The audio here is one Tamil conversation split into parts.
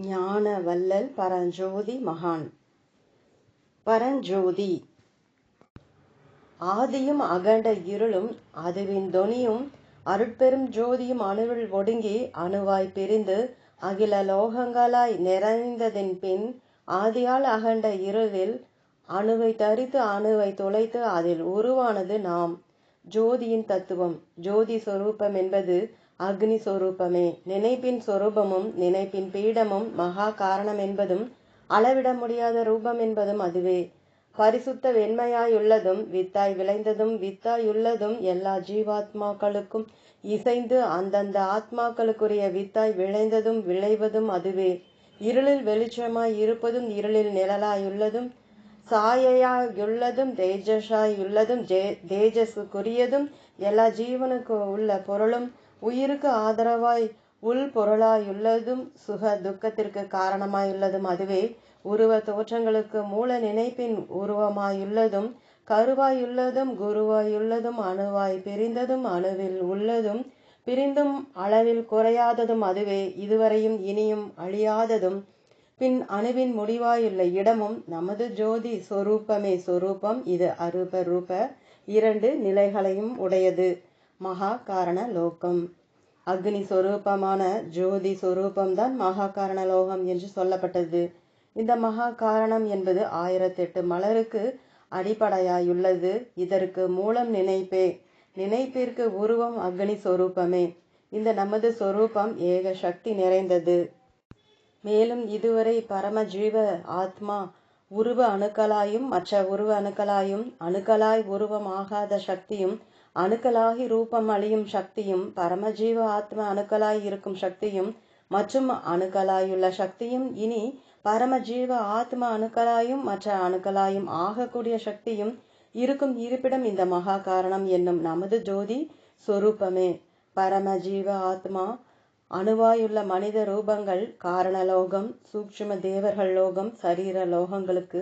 ஞான வல்லல் பரஞ்சோதி மகான். பரஞ்சோதி. ஆதியும் அகண்ட இருளும் அதுவின் தொனியும் அருட்பெரும் ஜோதியும் அணுவில் ஒடுங்கி அணுவாய் பிரிந்து அகில லோகங்களாய் நிறைந்ததின் பின் ஆதியால் அகண்ட இருளில் அணுவை தரித்து அணுவை தொலைத்து அதில் உருவானது நாம். ஜோதியின் தத்துவம். ஜோதி சொரூபம் என்பது அக்னி சொரூபமே. நினைப்பின் சொரூபமும் நினைப்பின் பீடமும் மகா காரணம் என்பதும் அளவிட முடியாத ரூபம் என்பதும் அதுவே. பரிசுத்த வெண்மையாயுள்ளதும் வித்தாய் விளைந்ததும் வித்தாயுள்ளதும் எல்லா ஜீவாத்மாக்களுக்கும் இசைந்து அந்தந்த ஆத்மாக்களுக்குரிய வித்தாய் விளைந்ததும் விளைவதும் அதுவே. இருளில் வெளிச்சமாய் இருப்பதும் இருளில் நிழலாயுள்ளதும் சாயையாயுள்ளதும் தேஜஸாயுள்ளதும் ஜே தேஜஸுக்குரியதும் எல்லா ஜீவனுக்கு உள்ள பொருளும் உயிருக்கு ஆதரவாய் உள் பொருளாயுள்ளதும் சுக துக்கத்திற்கு காரணமாயுள்ளதும். அதுவே உருவ தோற்றங்களுக்கு மூல நினைப்பின் உருவமாயுள்ளதும் கருவாயுள்ளதும் குருவாயுள்ளதும் அணுவாய் பிரிந்ததும் அணுவில் உள்ளதும் பிரிந்தும் அளவில் குறையாததும். அதுவே இதுவரையும் இனியும் அழியாததும். பின் அணுவின் முடிவாயுள்ள இடமும் நமது ஜோதி சொரூபமே. சொரூபம் இது அரூப ரூப இரண்டு நிலைகளையும் உடையது. மகா காரண லோகம் அக்னி சொரூபமான ஜோதி சொரூபம்தான் மகா காரண லோகம் என்று சொல்லப்பட்டது. இந்த மகா காரணம் என்பது ஆயிரத்தெட்டு மலருக்கு அடிப்படையாயுள்ளது. இதற்கு மூலம் நினைப்பே. நினைப்பிற்கு உருவம் அக்னி சொரூபமே. இந்த நமது சொரூபம் ஏக சக்தி நிறைந்தது. மேலும் இதுவரை பரமஜீவ ஆத்மா உருவ அணுக்களாயும் மற்ற உருவ அணுக்களாயும் அணுக்களாய் உருவம் ஆகாத சக்தியும் அணுக்களாகி ரூபம் அழியும் சக்தியும் பரமஜீவ ஆத்ம அணுக்களாய் இருக்கும் சக்தியும் மற்றும் அணுக்களாயுள்ள சக்தியும் இனி பரமஜீவ ஆத்ம அணுக்களாயும் மற்ற அணுக்களாயும் ஆகக்கூடிய சக்தியும் இருக்கும் இருப்பிடம் இந்த மகா காரணம் என்னும் நமது ஜோதி சொரூபமே. பரமஜீவ ஆத்மா அணுவாயுள்ள மனித ரூபங்கள் காரணலோகம் சூக்ஷ்ம தேவர்கள் லோகம் சரீர லோகங்களுக்கு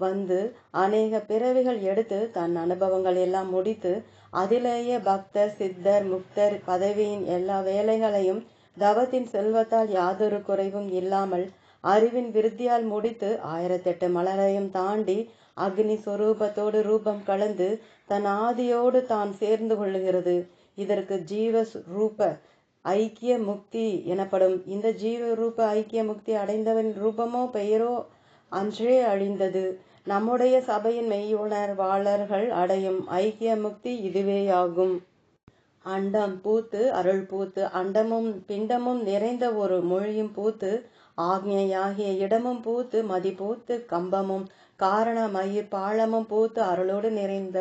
வந்து அநேக பிறவிகள் எடுத்து தன் அனுபவங்கள் எல்லாம் முடித்து அதிலேயே பக்தர் சித்தர் முக்தர் பதவியின் எல்லா வேலைகளையும் தவத்தின் செல்வத்தால் யாதொரு குறைவும் இல்லாமல் அறிவின் விருத்தியால் முடித்து ஆயிரத்தெட்டு மலரையும் தாண்டி அக்னி சொரூபத்தோடு ரூபம் கலந்து தன் ஆதியோடு தான் சேர்ந்து கொள்ளுகிறது. இதற்கு ஜீவ ரூப ஐக்கிய முக்தி எனப்படும். இந்த ஜீவ ரூப ஐக்கிய முக்தி அடைந்தவன் ரூபமோ பெயரோ அன்றே அழிந்தது. நம்முடைய சபையின் மெய்யுணர்வாளர்கள் அடையும் ஐக்கிய முக்தி இதுவேயாகும். அண்டம் பூத்து அருள் பூத்து அண்டமும் பிண்டமும் நிறைந்த ஒரு மொழியும் பூத்து ஆக்ஞையாகிய இடமும் பூத்து மதி பூத்து கம்பமும் காரண மயிர் பாலமும் பூத்து அருளோடு நிறைந்த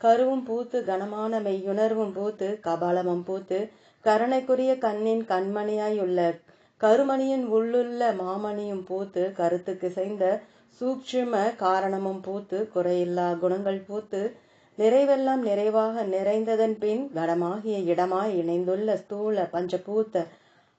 கருவும் பூத்து கனமான மெய்யுணர்வும் பூத்து கபாலமும் பூத்து கருணைக்குரிய கண்ணின் கண்மணியாயுள்ள கருமணியின் உள்ளுள்ள மாமணியும் பூத்து கருத்துக்கு செய்த சூட்சும காரணமும் பூத்து குறையில்லா குணங்கள் பூத்து நிறைவெல்லாம் நிறைவாக நிறைந்ததன் பின் கடமாகிய இடமாய் இணைந்துள்ள ஸ்தூல பஞ்சபூத்த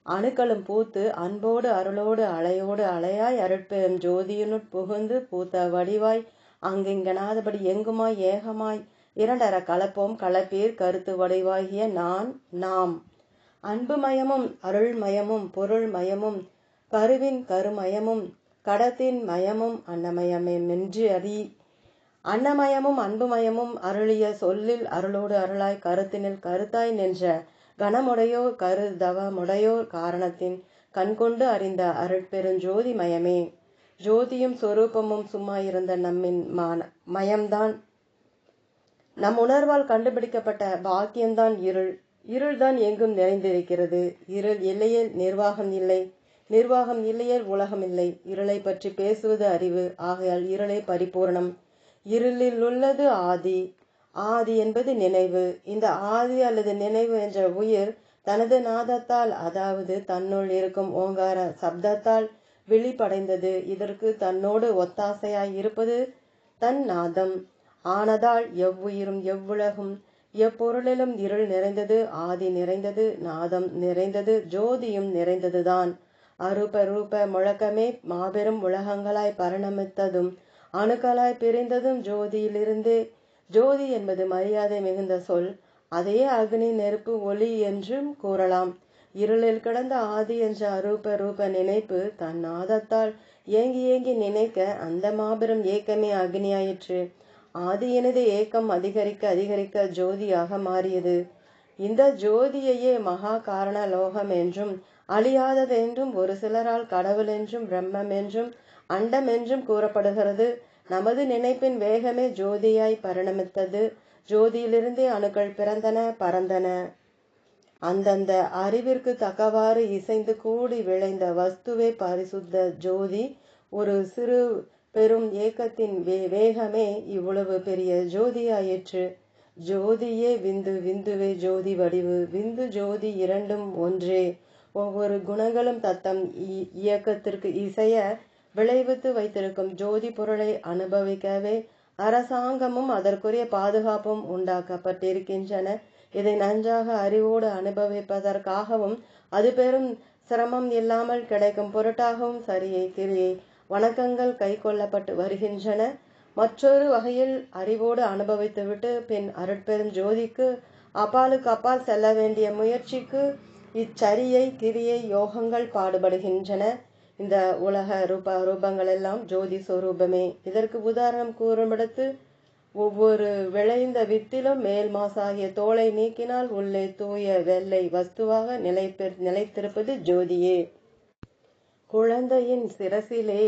அணுக்களும் பூத்து அன்போடு அருளோடு அலையோடு அலையாய் அருட்பெரும் ஜோதியினுட் புகுந்து பூத்த வடிவாய் அங்கிங்கனாதபடி எங்குமாய் ஏகமாய் இரண்டர கலப்போம் கலப்பீர் கருத்து வடிவாகிய நான் நாம். அன்புமயமும் அருள்மயமும் பொருள்மயமும் கருவின் கருமயமும் கடத்தின் மயமும் அன்னமயமே மென்று அறி அன்னமயமும் அன்புமயமும் அருளிய சொல்லில் அருளோடு அருளாய் கருத்தினில் கருத்தாய் நின்ற கனமுடையோர் கரு தவமுடையோர் காரணத்தின் கண்கொண்டு அறிந்த அருட்பெருஞ்சோதி மயமே ஜோதியும் சொரூபமும் சும்மா இருந்த நம்மின் மான மயம்தான். நம் உணர்வால் கண்டுபிடிக்கப்பட்ட பாக்கியம்தான் இருள். இருள்தான் எங்கும் நிறைந்திருக்கிறது. இருள் இல்லையேல் நிர்வாகம் இல்லை. நிர்வாகம் இல்லையேல் உலகம் இல்லை. இருளை பற்றி பேசுவது அறிவு. ஆகையால் இருளை பரிபூர்ணம். இருளில் உள்ளது ஆதி. ஆதி என்பது நினைவு. இந்த ஆதி அல்லது நினைவு என்ற உயிர் தனது நாதத்தால் அதாவது தன்னுள் இருக்கும் ஓங்கார சப்தத்தால் விழிப்படைந்தது இதற்கு தன்னோடு ஒத்தாசையாய் இருப்பது தன் நாதம். ஆனதால் எவ்வுயிரும் எவ்வுலகும் எப்பொருளிலும் இருள் நிறைந்தது ஆதி நிறைந்தது நாதம் நிறைந்தது ஜோதியும் நிறைந்ததுதான். அரூப ரூப முழக்கமே மாபெரும் உலகங்களாய் பரிணமித்ததும் அணுக்களாய் பிரிந்ததும் ஜோதியிலிருந்தே. ஜோதி என்பது மரியாதை மிகுந்த சொல். அதே அக்னி நெருப்பு ஒளி என்றும் கூறலாம். இருளில் கிடந்த ஆதி என்ற அரூப ரூப நினைப்பு தன் நாதத்தால் ஏங்கி ஏங்கி நினைக்க அந்த மாபெரும் ஏக்கமே அக்னியாயிற்று. ஆதியினது ஏக்கம் அதிகரிக்க அதிகரிக்க ஜோதியாக மாறியது. இந்த ஜோதியையே மகா காரண லோகம் என்றும் அழியாதது என்றும் ஒரு சிலரால் கடவுள் என்றும் பிரம்மம் என்றும் அண்டம் என்றும் கூறப்படுகிறது. நமது நினைப்பின் வேகமே ஜோதியாய் பரிணமித்தது. ஜோதியிலிருந்தே அணுக்கள் பிறந்தன பறந்தன. அந்தந்த அறிவிற்கு தக்கவாறு இசைந்து கூடி விளைந்த வஸ்துவே பரிசுத்த ஜோதி. ஒரு சிறு பெரும் ஏக்கத்தின் வே வேகமே இவ்வளவு பெரிய ஜோதியாயிற்று. ஜோதியே விந்து விந்துவே ஜோதி வடிவு. விந்து ஜோதி இரண்டும் ஒன்றே. ஒவ்வொரு குணங்களும் தத்தம் இயக்கத்திற்கு இசைய விளைவித்து வைத்திருக்கும் ஜோதி பொருளை அனுபவிக்கவே அரசாங்கமும் அதற்குரிய பாதுகாப்பும் உண்டாக்கப்பட்டிருக்கின்றன. இதை நன்றாக அறிவோடு அனுபவிப்பதற்காகவும் அது பெரும் சிரமம் இல்லாமல் கிடைக்கும் பொருட்டாகவும் சரியை கிரியை வணக்கங்கள் கை கொள்ளப்பட்டு வருகின்றன. மற்றொரு வகையில் அறிவோடு அனுபவித்துவிட்டு பின் அருட்பெரும் ஜோதிக்கு அப்பாலுக்கு அப்பால் செல்ல வேண்டிய முயற்சிக்கு இச்சரியை கிரியை யோகங்கள் பாடுபடுகின்றன. இந்த உலக ரூப ரூபங்கள் எல்லாம் ஜோதி சொரூபமே. இதற்கு உதாரணம் கூறும்படுத்து ஒவ்வொரு விளைந்த வித்திலும் மேல் மாசாகிய தோலை நீக்கினால் உள்ளே தூய வெள்ளை வஸ்துவாக நிலை நிலைத்திருப்பது ஜோதியே. குழந்தையின் சிரசிலே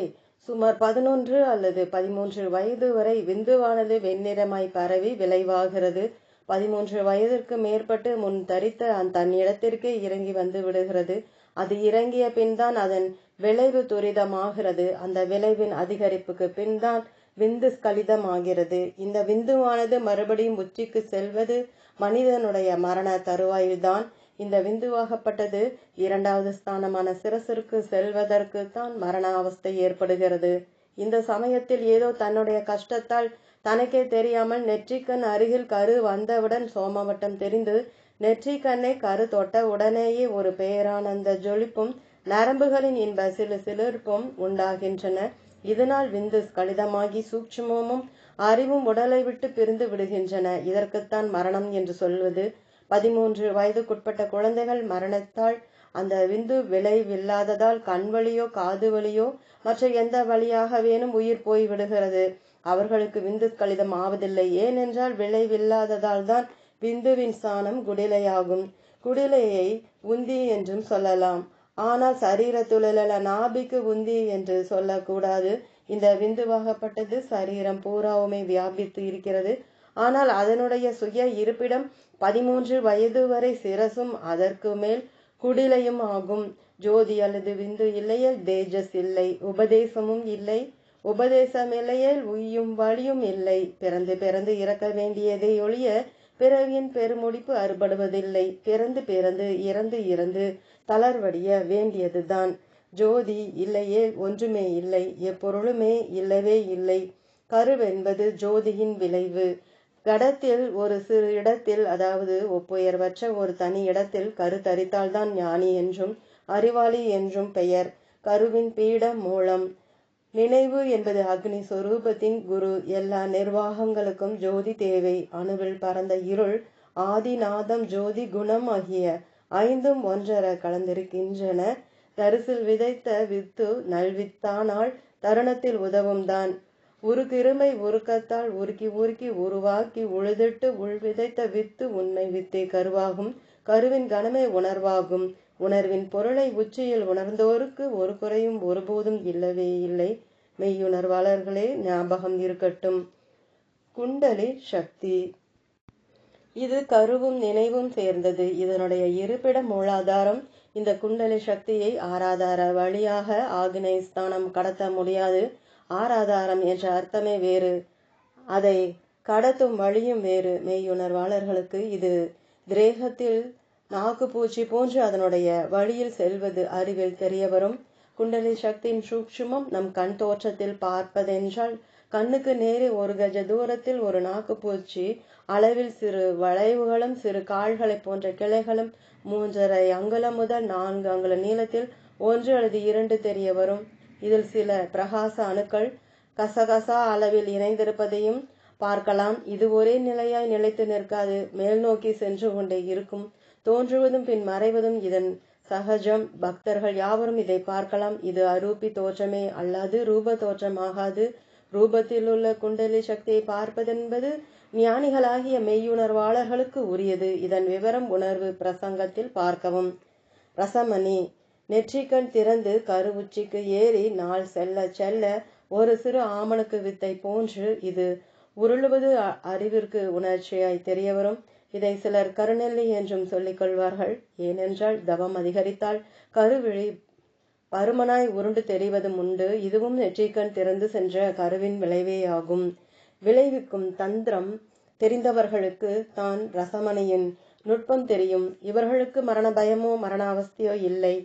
சுமார் பதினொன்று அல்லது பதிமூன்று வயது வரை விந்துவானது வெண்ணிறமாய் பரவி விளைவாகிறது. பதிமூன்று வயதிற்கு மேற்பட்டு முன் தரித்த தன் தன்னிடத்திற்கே இறங்கி வந்து விடுகிறது. அது இறங்கிய பின்தான் அதன் விளைவு துரிதமாகிறது. அந்த விளைவின் அதிகரிப்புக்கு பின்தான் விந்து ஸ்கலிதமாகிறது. இந்த விந்துவானது மறுபடியும் உச்சிக்கு செல்வது மனிதனுடைய மரண தருவாயில்தான். இந்த விந்துவாகப்பட்டது இரண்டாவது ஸ்தானமான சிரசிற்கு செல்வதற்கு தான் மரண அவஸ்தை ஏற்படுகிறது. இந்த சமயத்தில் ஏதோ தன்னுடைய கஷ்டத்தால் தனக்கே தெரியாமல் நெற்றிக்கண் அருகில் கரு வந்தவுடன் சோமவட்டம் தெரிந்து நெற்றிக்கண்ணை கரு தொட்ட உடனேயே ஒரு பேரானந்த ஜொலிப்பும் நரம்புகளின் இன்ப சிலு சிலிர்ப்பும் உண்டாகின்றன. இதனால் விந்து கடிதமாகி சூட்சுமமும் அறிவும் உடலை விட்டு பிரிந்து விடுகின்றன. இதற்குத்தான் மரணம் என்று சொல்வது பதிமூன்று வயதுக்குட்பட்ட குழந்தைகள் மரணத்தால் அந்த விந்து விளைவில்லாததால் கண் வழியோ காது வழியோ மற்ற எந்த வழியாகவேனும் உயிர் போய் விடுகிறது. அவர்களுக்கு விந்து கழிதம் ஆவதில்லை. ஏனென்றால் விளைவில்லாததால் தான் விந்துவின் சாணம் குடிலையாகும். குடிலையை உந்தி என்றும் சொல்லலாம். ஆனால் சரீரத்துள்ள நாபிக்கு உந்தி என்று சொல்லக்கூடாது. இந்த விந்துவாகப்பட்டது சரீரம் பூராவுமே வியாபித்து இருக்கிறது. ஆனால் அதனுடைய சுய இருப்பிடம் பதிமூன்று வயது வரை சிரசும் அதற்கு மேல் குடிலையும் ஆகும். ஜோதி அல்லது விந்து இல்லையல் தேஜஸ் இல்லை. உபதேசமும் இல்லை. உபதேசம் இல்லையல் உய்யும் வழியும் இல்லை. பிறந்து பிறந்து இறக்க வேண்டியதை ஒழிய பிறவியின் பெருமுடிப்பு அறுபடுவதில்லை. பிறந்து பிறந்து இறந்து இறந்து தளர்வடிய வேண்டியதுதான். ஜோதி இல்லையே ஒன்றுமே இல்லை. எப்பொருளுமே இல்லவே இல்லை. கருவென்பது ஜோதியின் விளைவு. கடத்தில் ஒரு சிறு இடத்தில் அதாவது ஒப்புயர்வற்ற ஒரு தனி இடத்தில் கரு தரித்தால்தான் ஞானி என்றும் அறிவாளி என்றும் பெயர். கருவின் பீடம் மூலம் நினைவு என்பது அக்னி சொரூபத்தின் குரு. எல்லா நிர்வாகங்களுக்கும் ஜோதி தேவை. அணுவில் பறந்த இருள் ஆதிநாதம் ஜோதி குணம் ஆகிய ஐந்தும் ஒன்றர கலந்திருக்கின்றன. தரிசில் விதைத்த வித்து நல்வித்தானால் தருணத்தில் உதவும் தான் உருக்கிருமை உருக்கத்தால் உருக்கி உருக்கி உருவாக்கி உழுதிட்டு உள்விதைத்த வித்து உண்மை வித்தே கருவாகும். கருவின் கனமே உணர்வாகும். உணர்வின் பொருளை உச்சியில் உணர்ந்தோருக்கு ஒரு குறையும் ஒருபோதும் இல்லவே இல்லை. மெய்யுணர்வாளர்களே ஞாபகம் இருக்கட்டும். குண்டலி சக்தி. இது கருவும் நினைவும் சேர்ந்தது. இதனுடைய இருப்பிட மூலாதாரம். இந்த குண்டலி சக்தியை ஆராதார வழியாக ஆக்னை ஸ்தானம் கடத்த முடியாது. ஆராதாரம் என்ற அர்த்தமே வேறு. அதை கடத்தும் வழியும் வேறு. மெய்யுணர்வாளர்களுக்கு இது திரேகத்தில் நாக்கு பூச்சி போன்று அதனுடைய வழியில் செல்வது அறிவில் தெரியவரும். குண்டலி சக்தியின் சூக்ஷமம் நம் கண் தோற்றத்தில் பார்ப்பதென்றால் கண்ணுக்கு நேரே ஒரு கஜ தூரத்தில் ஒரு நாக்குப்பூச்சி அளவில் சிறு வளைவுகளும் சிறு கால்களை போன்ற கிளைகளும் மூன்றரை அங்குலம் முதல் நான்கு அங்குல நீளத்தில் ஒன்று அல்லது இரண்டு தெரிய வரும் இதில் சில பிரகாச அணுக்கள் கசகசா அளவில் இணைந்திருப்பதையும் பார்க்கலாம். இது ஒரே நிலையாய் நிலைத்து நிற்காது. மேல் நோக்கி சென்று கொண்டே இருக்கும். தோன்றுவதும் பின் மறைவதும் இதன் சகஜம். பக்தர்கள் யாவரும் இதை பார்க்கலாம். இது அரூபி தோற்றமே அல்லாது ரூப தோற்றமாகாது. ரூபத்தில் உள்ள குண்டலி சக்தியை பார்ப்பதென்பது ஞானிகளாகிய மெய்யுணர்வாளர்களுக்கு உரியது. இதன் விவரம் உணர்வு பிரசங்கத்தில் பார்க்கவும். ரசமணி நெற்றிக்கண் திறந்து கருவுச்சிக்கு ஏறி நாள் செல்ல செல்ல ஒரு சிறு ஆமணக்கு வித்தை போன்று இது உருளுவது அ- அறிவிற்கு உணர்ச்சியாய் தெரிய வரும் இதை சிலர் கருநெல்லி என்றும் சொல்லிக் கொள்வார்கள். ஏனென்றால் தவம் அதிகரித்தால் கருவிழி பருமனாய் உருண்டு தெரிவதும் உண்டு. இதுவும் நெற்றிக்கண் திறந்து சென்ற கருவின் விளைவேயாகும் விளைவிக்கும் தந்திரம் தெரிந்தவர்களுக்கு தான் ரசமணியின் நுட்பம் தெரியும். இவர்களுக்கு மரண பயமோ மரண அவஸ்தையோ இல்லை.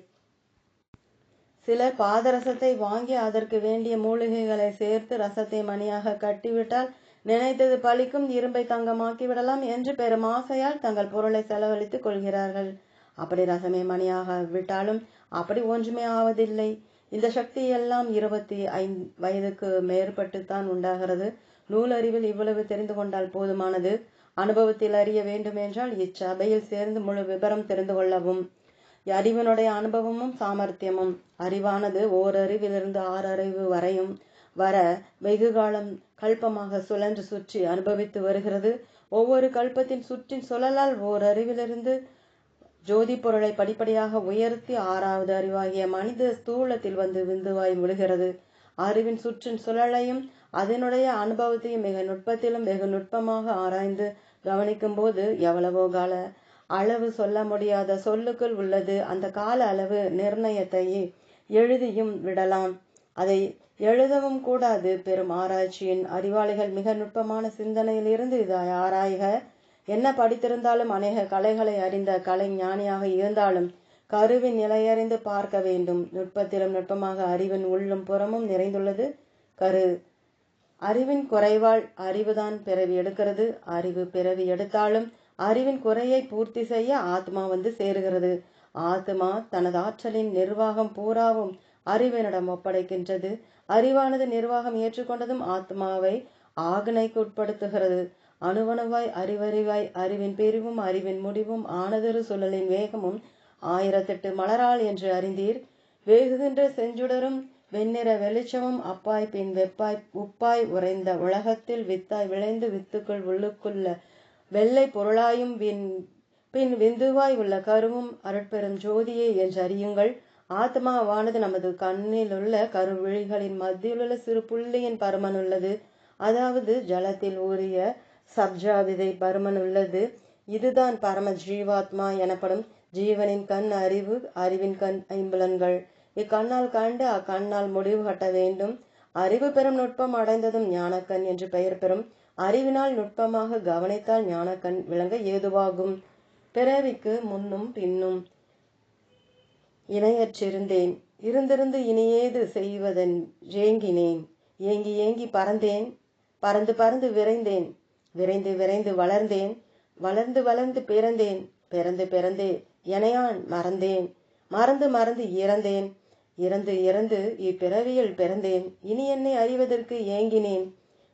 சிலர் பாதரசத்தை வாங்கி அதற்கு வேண்டிய மூலிகைகளை சேர்த்து ரசத்தை மணியாக கட்டிவிட்டால் நினைத்தது பழிக்கும் இரும்பை தங்கமாக்கி விடலாம் என்று பெரும் ஆசையால் தங்கள் பொருளை செலவழித்துக் கொள்கிறார்கள். அப்படி ரசமே மணியாக விட்டாலும் அப்படி ஒன்றுமே ஆவதில்லை. இந்த சக்தி எல்லாம் இருபத்தி ஐந்து வயதுக்கு மேற்பட்டுத்தான் உண்டாகிறது. நூலறிவில் இவ்வளவு தெரிந்து கொண்டால் போதுமானது. அனுபவத்தில் அறிய வேண்டும் என்றால் இச்சபையில் சேர்ந்து முழு விபரம் தெரிந்து கொள்ளவும். அறிவினுடைய அனுபவமும் சாமர்த்தியமும். அறிவானது ஓரறிவிலிருந்து ஆறு அறிவு வரையும் வர வெகு காலம் கல்பமாக சுழன்று சுற்றி அனுபவித்து வருகிறது. ஒவ்வொரு கல்பத்தின் சுற்றின் சுழலால் ஓர் அறிவிலிருந்து ஜோதி பொருளை படிப்படியாக உயர்த்தி ஆறாவது அறிவாகிய மனித ஸ்தூலத்தில் வந்து விந்துவாய் விழுகிறது அறிவின் சுற்றின் சுழலையும் அதனுடைய அனுபவத்தையும் மிக நுட்பத்திலும் வெகு நுட்பமாக ஆராய்ந்து கவனிக்கும் போது எவ்வளவோ கால அளவு சொல்ல முடியாத சொல்லுக்குள் உள்ளது. அந்த கால அளவு நிர்ணயத்தை எழுதியும் விடலாம். அதை எழுதவும் கூடாது. பெரும் ஆராய்ச்சியின் அறிவாளிகள் மிக நுட்பமான சிந்தனையில் இருந்து இதை ஆராய்க. என்ன படித்திருந்தாலும் அநேக கலைகளை அறிந்த கலை ஞானியாக இருந்தாலும் கருவின் நிலையறிந்து பார்க்க வேண்டும். நுட்பத்திலும் நுட்பமாக அறிவின் உள்ளும் புறமும் நிறைந்துள்ளது. கரு அறிவின் குறைவால் அறிவுதான் பிறவி எடுக்கிறது. அறிவு பிறவி எடுத்தாலும் அறிவின் குறையை பூர்த்தி செய்ய ஆத்மா வந்து சேருகிறது. ஆத்மா தனது ஆற்றலின் நிர்வாகம் பூராவும் அறிவினிடம் ஒப்படைக்கின்றது. அறிவானது நிர்வாகம் ஏற்றுக்கொண்டதும் ஆத்மாவை ஆக்னைக்கு உட்படுத்துகிறது. அணுவணுவாய் அறிவறிவாய் அறிவின் பிரிவும் அறிவின் முடிவும் ஆனதொரு சுழலின் வேகமும் ஆயிரத்தெட்டு மலரால் என்று அறிந்தீர். வேகுகின்ற செஞ்சுடரும் வெண்ணிற வெளிச்சமும் அப்பாய் பின் வெப்பாய் உப்பாய் உறைந்த உலகத்தில் வித்தாய் விளைந்து வித்துக்குள் உள்ளுக்குள்ள வெள்ளை பொருளாயும் வின் பின் விந்துவாய் உள்ள கருவும் அருட்பெரும் ஜோதியே என்று அறியுங்கள். ஆத்மாவானது நமது கண்ணில் உள்ள கருவிழிகளின் மத்தியிலுள்ள சிறு புள்ளியின் பருமன் உள்ளது. அதாவது ஜலத்தில் ஊறிய சப்ஜா விதை பருமன் உள்ளது. இதுதான் பரம ஜீவாத்மா எனப்படும் ஜீவனின் கண் அறிவு அறிவின் கண் ஐம்புலன்கள். இக்கண்ணால் கண்டு அக்கண்ணால் முடிவு கட்ட வேண்டும். அறிவு பெறும் நுட்பம் அடைந்ததும் ஞானக்கண் என்று பெயர் பெறும் அறிவினால் நுட்பமாக கவனித்தால் ஞானக்கண் விளங்க ஏதுவாகும். பிறவிக்கு முன்னும் பின்னும் இணையற்றிருந்தேன். இருந்திருந்து இனியேது செய்வதன் ஏங்கினேன். ஏங்கி ஏங்கி பறந்தேன். பறந்து பறந்து விரைந்தேன். விரைந்து விரைந்து வளர்ந்தேன். வளர்ந்து வளர்ந்து பிறந்தேன். பிறந்து பிறந்து எனையான் மறந்தேன். மறந்து மறந்து இறந்தேன். இறந்து இறந்து இப்பிறவியில் பிறந்தேன். இனி என்னை அறிவதற்கு ஏங்கினேன்.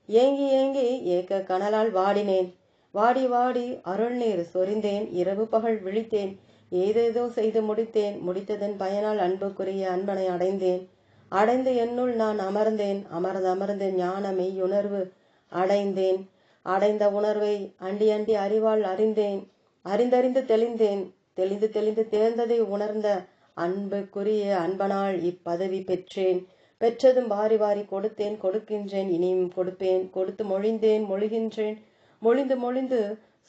ஏங்கி ஏங்கி ஏக்க கனலால் வாடினேன். வாடி வாடி அருள்நீர் சொரிந்தேன். இரவு பகல் விழித்தேன். ஏதேதோ செய்து முடித்தேன். முடித்ததன் பயனால் அன்புக்குரிய அன்பனை அடைந்தேன். அடைந்து என்னுள் நான் அமர்ந்தேன். அமர்ந்து அமர்ந்து ஞான மெய்யுணர்வு அடைந்தேன். அடைந்த உணர்வை அண்டி அண்டி அறிவால் அறிந்தேன். அறிந்தறிந்து தெளிந்தேன். தெளிந்து தெளிந்து தேர்ந்ததை உணர்ந்த அன்புக்குரிய அன்பனால் இப்பதவி பெற்றேன். பெற்றதும் வாரி வாரி கொடுத்தேன் கொடுக்கின்றேன் இனியும் கொடுப்பேன். கொடுத்து மொழிந்தேன் மொழிகின்றேன். மொழிந்து மொழிந்து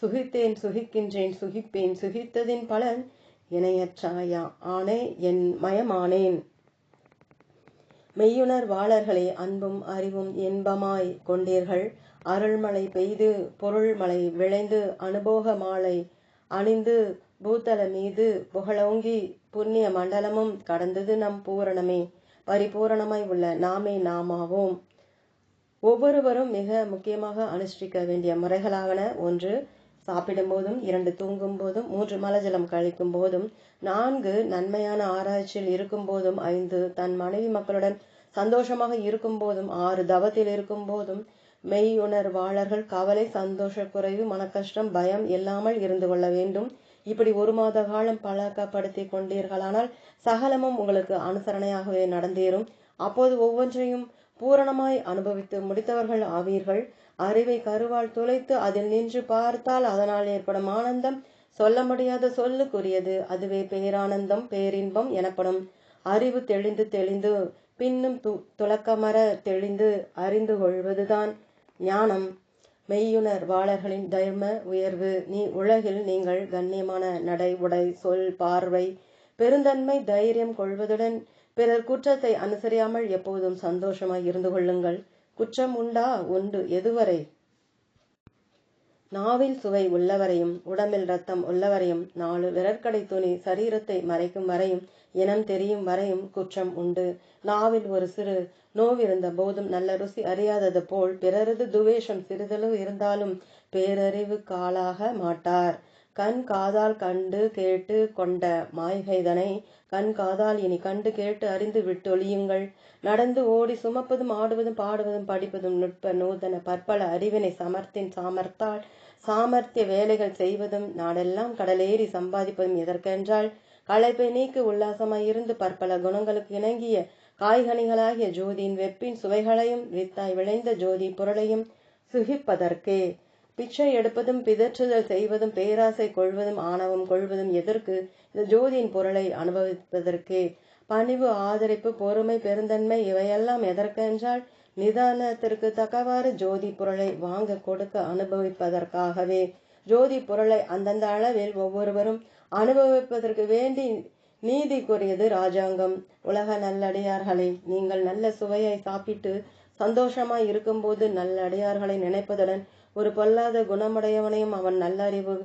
சுகித்தேன் சுகிக்கின்றேன் சுகிப்பேன். சுகித்ததின் பலன் இணையற்றாயா ஆனே என் மயமானேன். மெய்யுணர்வாளர்களே அன்பும் அறிவும் இன்பமாய் கொண்டீர்கள். அருள்மழை பெய்து பொருள்மழை விளைந்து அனுபோக மாலை அணிந்து பூத்தல மீது புகழோங்கி புண்ணிய மண்டலமும் கடந்தது நம் பூரணமே. பரிபூரணமாய் உள்ள நாமே நாமாவோம். ஒவ்வொருவரும் மிக முக்கியமாக அனுஷ்டிக்க வேண்டிய முறைகளாவன ஒன்று சாப்பிடும் போதும் இரண்டு தூங்கும் போதும் மூன்று மலஜலம் கழிக்கும் போதும் நான்கு நன்மையான ஆராய்ச்சியில் இருக்கும் போதும் ஐந்து தன் மனைவி மக்களுடன் சந்தோஷமாக இருக்கும் போதும் ஆறு தவத்தில் இருக்கும் போதும் மெய்யுணர்வாளர்கள் கவலை சந்தோஷ குறைவு மனக்கஷ்டம் பயம் இல்லாமல் இருந்து கொள்ள வேண்டும். இப்படி ஒரு மாத காலம் பழக்கப்படுத்தி கொண்டீர்களானால் சகலமும் உங்களுக்கு அனுசரணையாகவே நடந்தேறும். அப்போது ஒவ்வொன்றையும் பூரணமாய் அனுபவித்து முடித்தவர்கள் ஆவீர்கள். அறிவை கருவால் துளைத்து அதில் நின்று பார்த்தால் அதனால் ஏற்படும் ஆனந்தம் சொல்ல முடியாத சொல்லுக்குரியது. அதுவே பேரானந்தம் பேரின்பம் எனப்படும். அறிவு தெளிந்து தெளிந்து பின்னும் து துளக்கமர தெளிந்து அறிந்து கொள்வதுதான் ஞானம். மெய்யுணர்வாளர்களின் தர்ம உயர்வு நீ உலகில் நீங்கள் கண்ணியமான நடை உடை சொல் பார்வை பெருந்தன்மை தைரியம் கொள்வதுடன் பிறர் குற்றத்தை அனுசரியாமல் எப்போதும் சந்தோஷமாய் இருந்து கொள்ளுங்கள். குற்றம் உண்டா? உண்டு. எதுவரை? நாவில் சுவை உள்ளவரையும் உடம்பில் ரத்தம் உள்ளவரையும் நாலு விரற்கடை துணி சரீரத்தை மறைக்கும் வரையும் இனம் தெரியும் வரையும் குற்றம் உண்டு. நாவில் ஒரு சிறு நோவிருந்த போதும் நல்ல ருசி அறியாதது போல் பிறரது துவேஷம் சிறிதளவு இருந்தாலும் பேரறிவு காலாக மாட்டார். கண் காதால் கண்டு கேட்டு கொண்ட மாய்கைதனை கண் காதால் இனி கண்டு கேட்டு அறிந்து விட்டொழியுங்கள். நடந்து ஓடி சுமப்பதும் ஆடுவதும் பாடுவதும் படிப்பதும் நுட்ப நூதன பற்பல அறிவினை சமர்த்தின் சாமர்த்தால் சாமர்த்திய வேலைகள் செய்வதும் நாடெல்லாம் கடலேறி சம்பாதிப்பதும் எதற்கென்றால் களைப்பை நீக்கி உல்லாசமாய் இருந்து பற்பல குணங்களுக்கு இணங்கிய காய்கனிகளாகிய ஜோதியின் வெப்பின் சுவைகளையும் வித்தாய் விளைந்த ஜோதி பொருளையும் சுகிப்பதற்கே. பிச்சை எடுப்பதும் பிதற்றுதல் செய்வதும் பேராசை கொள்வதும் ஆணவம் கொள்வதும் எதற்கு? இந்த ஜோதியின் பொருளை அனுபவிப்பதற்கே. பணிவு ஆதரிப்பு பொறுமை பெருந்தன்மை இவையெல்லாம் எதற்கென்றால் நிதானத்திற்கு தக்கவாறு ஜோதி பொருளை வாங்க கொடுக்க அனுபவிப்பதற்காகவே. ஜோதி பொருளை அந்தந்த அளவில் ஒவ்வொருவரும் அனுபவிப்பதற்கு வேண்டி நீதிக்குரியது ராஜாங்கம் உலக நல்லடியார்களே நீங்கள் நல்ல சுவையை சாப்பிட்டு சந்தோஷமாய் இருக்கும்போது நல்லடியார்களை நினைப்பதுடன் ஒரு பொல்லாத குணமுடையவனையும் அவன் நல்லறிவு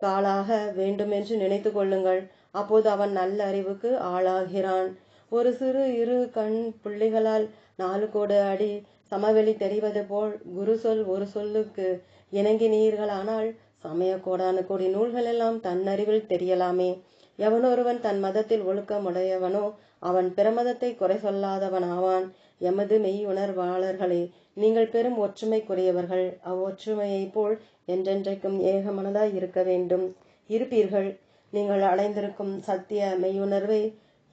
காலாக வேண்டுமென்று நினைத்து கொள்ளுங்கள். அப்போது அவன் நல்ல அறிவுக்கு ஆளாகிறான். ஒரு சிறு இரு கண் புள்ளிகளால் நாலு கோடு அடி சமவெளி தெரிவது போல் குரு சொல் ஒரு சொல்லுக்கு இணங்கினீர்களானால் சமய கோடான கோடி நூல்கள் எல்லாம் தன்னறிவில் தெரியலாமே. எவனொருவன் தன் மதத்தில் ஒழுக்கமுடையவனோ அவன் பிரமதத்தை குறை சொல்லாதவன் ஆவான் எமது மெய் உணர்வாளர்களே நீங்கள் பெரும் ஒற்றுமைக்குரியவர்கள். அவ்வொற்றுமையைப் போல் என்றென்றைக்கும் ஏகமனதாய் இருக்க வேண்டும். இருப்பீர்கள். நீங்கள் அடைந்திருக்கும் சத்திய மெய்யுணர்வை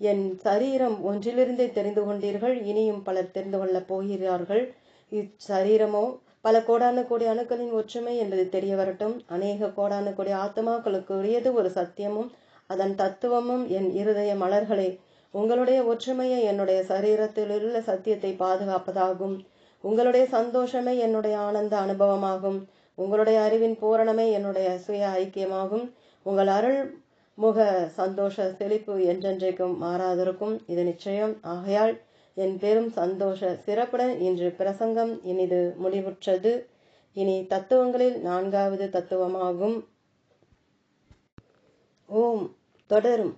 என் சரீரம் ஒன்றிலிருந்தே தெரிந்து கொண்டீர்கள். இனியும் பலர் தெரிந்து கொள்ளப் போகிறார்கள். இச்சரீரமோ பல கோடான கோடி அணுக்களின் ஒற்றுமை என்பது தெரிய வரட்டும் அநேக கோடான கோடி ஆத்மாக்களுக்கு உரியது ஒரு சத்தியமும் அதன் தத்துவமும் என் இருதய மலர்களே. உங்களுடைய ஒற்றுமையை என்னுடைய சரீரத்திலுள்ள சத்தியத்தை பாதுகாப்பதாகும். உங்களுடைய சந்தோஷமே என்னுடைய ஆனந்த அனுபவமாகும். உங்களுடைய அறிவின் பூரணமே என்னுடைய சுய ஐக்கியமாகும். உங்கள் அருள் முக சந்தோஷ செழிப்பு என்றென்றைக்கும் மாறாதிருக்கும். இது நிச்சயம். ஆகையால் என் பெரும் சந்தோஷ சிறப்புடன் இன்று பிரசங்கம் இனிது முடிவுற்றது. இனி தத்துவங்களில் நான்காவது தத்துவமாகும். ஓம். தொடரும்.